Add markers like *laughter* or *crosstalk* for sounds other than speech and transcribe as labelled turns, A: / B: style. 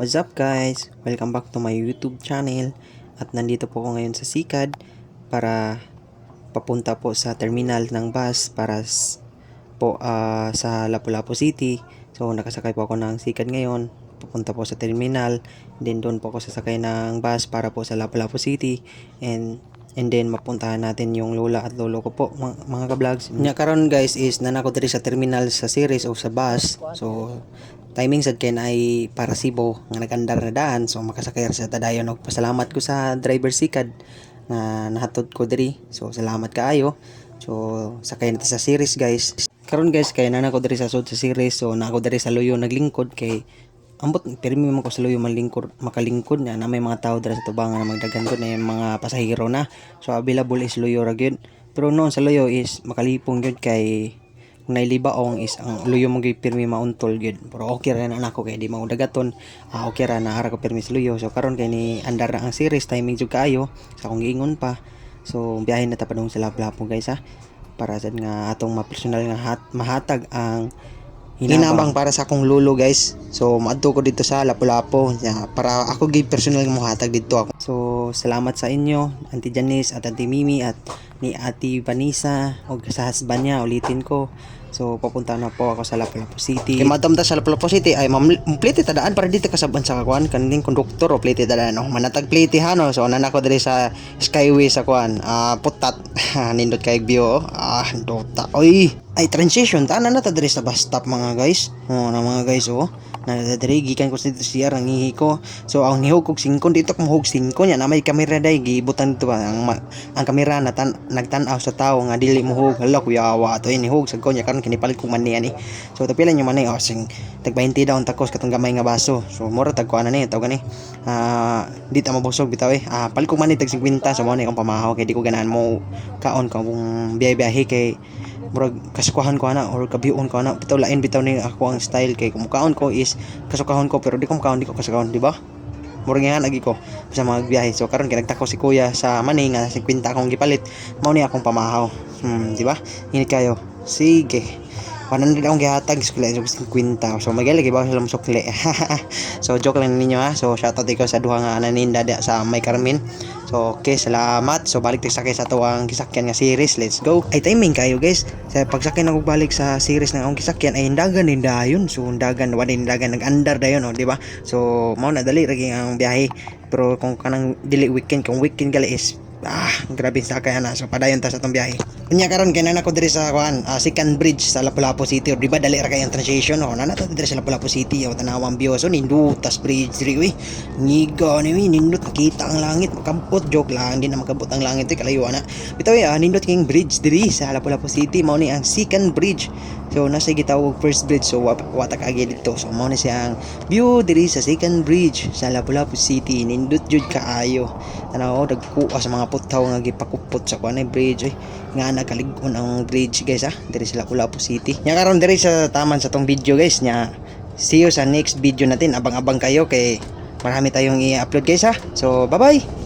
A: What's up guys? Welcome back to my YouTube channel at nandito po ako ngayon sa Sikad para papunta po sa terminal ng bus para po ah, sa Lapu-Lapu City. So nakasakay po ako ng Sikad ngayon papunta po sa terminal then doon po ako sasakay ng bus para po sa Lapu-Lapu City and and then mapuntahan natin yung lola at lolo ko po mga, mga ka-vlogs. Nya karon guys is nanako diri sa terminal sa series o sa bus. So timing sad kay ay para Cebu nga nagandar na daan. So makasakay sa tadayon og pasalamat ko sa driver sikad nga nahatod ko diri. So salamat kaayo. So sakay natin sa series guys. Karon guys kay na ko diri sa sud sa series. So na ako diri sa luyo naglingkod kay ambot pirmi man ko sa luyo malingkod makalingkod na na may mga tao dira sa tubangan na magdagan ko na yung mga pasahero na. So available is luyo ra gyud. Pero noon sa luyo is makalipong gyud kay kung nailibaong is ang luyo mo gyud pirmi mauntol gyud. Pero okay ra na ako kay di mo dagaton. Ah, okay ra na ara ko pirmi sa luyo. So karon kay ni andar na ang series timing jud kaayo. Sa akong giingon pa. So biyahe na ta padung sa lapu guys ha. Para sad nga atong ma-personal nga hat, mahatag ang hinabang. Para sa akong lulo guys. So maadto ko dito sa Lapu-Lapu. Para ako gid personal nga mohatag dito ako. So salamat sa inyo Auntie Janice at Auntie Mimi at ni Ate Vanessa o sa husband niya ulitin ko. So papunta na po ako sa Lapu-Lapu City. Kay madam ta sa Lapu-Lapu City ay mam plete tadaan para dito kasaban sa kakuan kaning konduktor o plete tadaan no? Manatag plete ha no? So nana ko diri sa Skyway sa kuan. Ah putat. *laughs* Nindot kay view oh. ah dota. Oy! Ay transition. Ta na ta diri sa bus stop mga guys. Oh na mga guys oh na diri gikan ko sa dito siya ang hihi ko. So ang nihog kog singkon dito ko mahog singkon ya na may kamera day gibutan dito ba ang ma- ang kamera na tan nagtan-aw sa tao nga dili mohog hala kuyawa to ini hog sa konya karon kinipalit ko man niya ni. So tapilan nyo man ni oh sing tag 20 daw ang takos katong gamay nga baso. So mura tag kuana ni tawag ni ah di ta mabusog bitaw eh. Ah palit ko man ni tag 50 so mo ni akong pamahaw kay di ko ganahan mo kaon kung biyahe-biyahe kay murag kasukahon ko ana or kabiyon ko ana. Bitaw lain bitaw ni ako ang style kay kumukaon ko is kasukahon ko pero di ko mukaon di ko kasukahon di ba? Murag nga lagi ko sa mga biyahe. So karon kay nagtako si kuya sa mani nga 50 akong gipalit. Mao ni akong pamahaw. Hmm di ba? Init kayo. Sige 100 akong gihatag kailangan sa 50 so magalagi ba sila musukli *laughs* so joke lang ninyo ha so shoutout ikaw sa duha nga ananinda da sa May Carmen So, okay, salamat. So, balik tayo sakay sa tuwang kisakyan nga series. Let's go. Ay, timing kayo, guys. Sa pagsakay na ko balik sa series ng akong kisakyan, ay hindagan din dayon. So, hindagan, wala hindagan, nag-andar dayon, oh, di ba? So, mao na dali, raging ang biyahe. Pero kung kanang dili weekend, kung weekend gali is ah, grabe sa kaya na. So, padayon ta sa itong biyahe. Kunya karon kay nana ko diri sa kuan, ah, Second Bridge sa Lapu-Lapu City. O, di ba dali ra kay ang transition oh. Nana to diri sa Lapu-Lapu City o tanawang view. So, nindutas bridge diri uy. Ngiga ni uy, nindot makita ang langit, makabot joke lang, di na makabot ang langit uy, kalayo na. Bitaw ah, nindot king bridge diri sa Lapu-Lapu City mao ni ang Second Bridge. So nasa gitawag first bridge so wa- wata kagi dito. So mao ni siyang view diri sa Second Bridge sa Lapu-Lapu City. Nindot jud kaayo. Tanaw dagkuha sa mga putaw nga gipakupot sa kuan bridge oy. Nga nakalig-on ang bridge guys ah diri sa Lapu-Lapu City. Nya karon diri sa taman sa tong video guys nya see you sa next video natin. Abang-abang kayo kay marami tayong i-upload guys ha. So bye-bye.